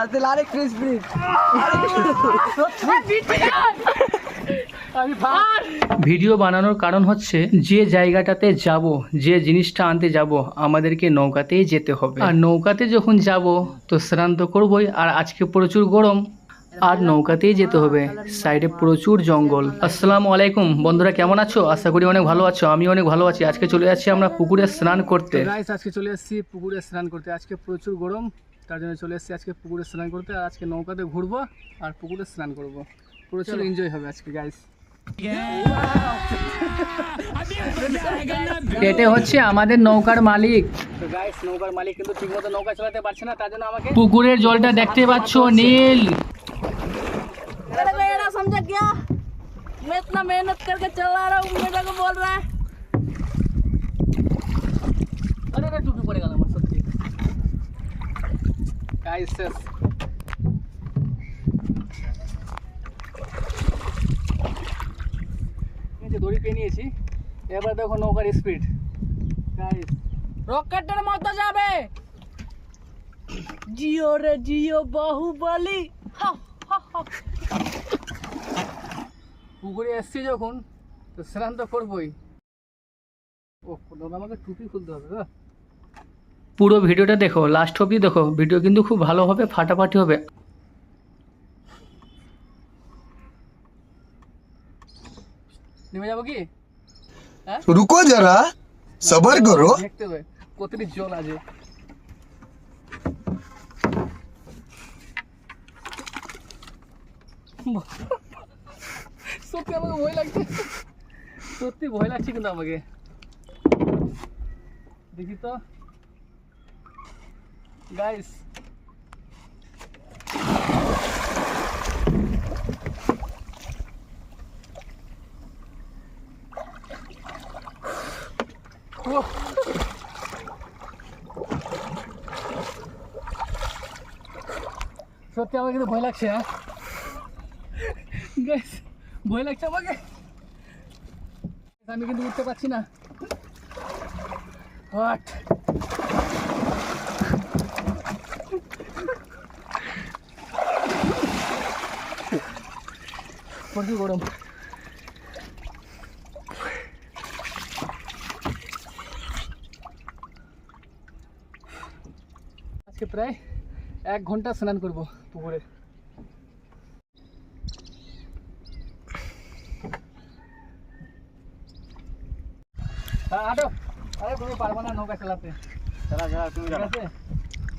আরেক আমি ভিডিও বানানোর কারণ হচ্ছে যে জায়গাটাতে যাব যে জিনিসটা আনতে যাব আমাদেরকে নৌকাতেই যেতে হবে। আর নৌকাতে যখন যাব তো স্নান তো করবই আর আজকে প্রচুর গরম আর নৌকাতেই যেতে হবে। সাইডে প্রচুর জঙ্গল। আসসালামু আলাইকুম। বন্ধুরা কেমন আছো? আশা করি অনেক ভালো আছো আমি অনেক ভালো আছি। আজকে চলে যাচ্ছি আমরা পুকুরে স্নান করতে। আজকে চলে এসেছি পুকুরে স্নান করতে। আজকে প্রচুর গরম তার জন্য চলে এসেছি আজকে পুকুরে স্নান করতে আর আজকে নৌকাতে ঘুরবো আর পুকুরে স্নান করব প্রচুর এনজয় হবে আজকে গাইস এটা হচ্ছে আমাদের নৌকার মালিক তো গাইস নৌকার মালিক কিন্তু ঠিকমতো নৌকা চালাতে পারছে না তার জন্য আমাকে পুকুরের জলটা দেখতে পাচ্ছ নীল मेरे को ये ना समझा क्या मैं इतना मेहनत करके चला रहा हूँ मेरे को बोल रहा है এই যে দড়ি পেয়ে নিয়েছি। এবার দেখো নৌকার স্পিড রকেটের মতো যাবে। জিও রে জিও বাহুবলি। হা, হা, হা। পুকুরে এসছি যখন তো স্নান তো করবোই। ও আমাকে টুপি খুলতে হবে পুরো ভিডিওটা দেখো লাস্ট অবধি দেখো। ভিডিও কিন্তু খুব ভালো হবে ফাটাফাটি হবে। নেমে যাব কি? হ্যাঁ? রুকো যারা সবার করো। কতটি জল আছে। সত্যি আমাকে ভয় লাগছে। সত্যি ভয় লাগছে কিন্তু আমাকে। দেখি তো। গাইস সত্যি আমার কিন্তু ভয় লাগছে হ্যাঁ? গাইস ভয় লাগছে আমাকে। আমি কিন্তু উঠতে পারছি না। হোয়াট প্রচুর গরম আজকে প্রায় এক ঘণ্টা স্নান করব পুকুরে হ্যাঁ, হাঁটো আরে তুমি পারবে না নৌকা চালাতে ঠিক আছে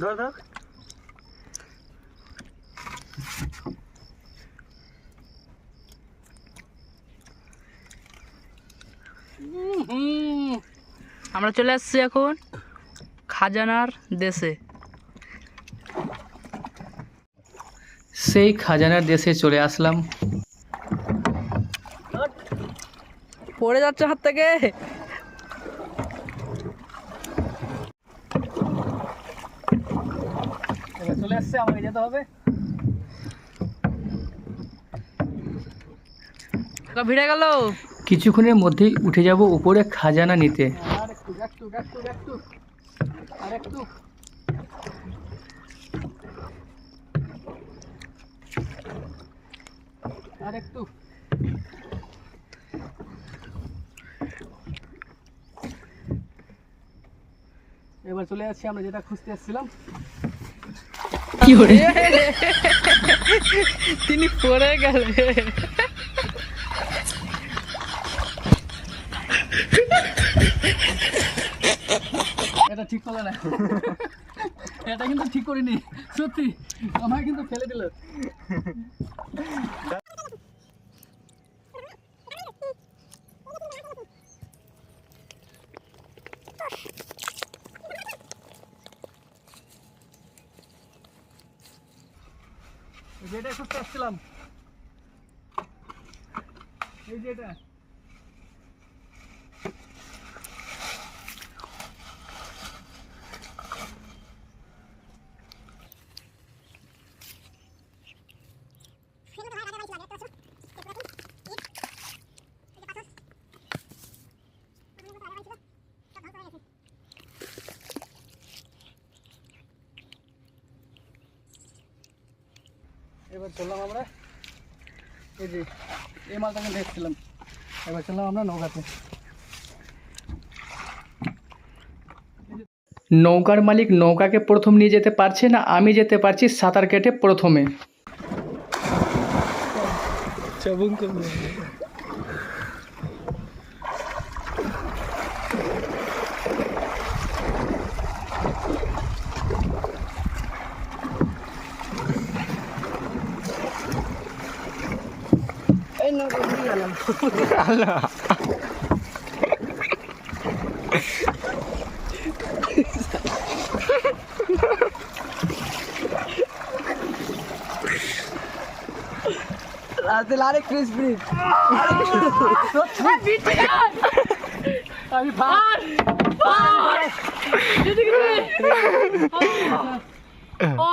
ধর ধর আমরা চলে আসছি এখন খাজানার দেশে। সেই খাজানার দেশে চলে আসলাম। পড়ে যাচ্ছে হাত থেকে এবার চলে আসছে আমাকে যেতে হবে। ভিড়ে গেল। কিছুক্ষণের মধ্যেই উঠে যাব উপরে খাজানা নিতে। আর একটু একটু একটু একটু। আর একটু। এবার চলে যাচ্ছি আমরা যেটা খুঁজতে এসেছিলাম। কি করে? তিনি পড়ে গেলে। এটা ঠিক করলে না। এটা কিন্তু ঠিক করিনি সত্যি। আমায় কিন্তু ফেলে দিল। এই যে এটা খুঁজতে আসছিলাম এই যে এটা। এবার চললাম আমরা এই যে এই মালটাকে দেখছিলাম। এবার চললাম আমরা নৌকাতে নৌকার মালিক নৌকাকে প্রথম নিয়ে যেতে পারছে না আমি যেতে পারছি সাঁতার কেটে প্রথমে। চাবুন এই নৌকা ঘুরে গেলাম রাতে লারে ক্রিস ব্রিজ আমি ভাত ও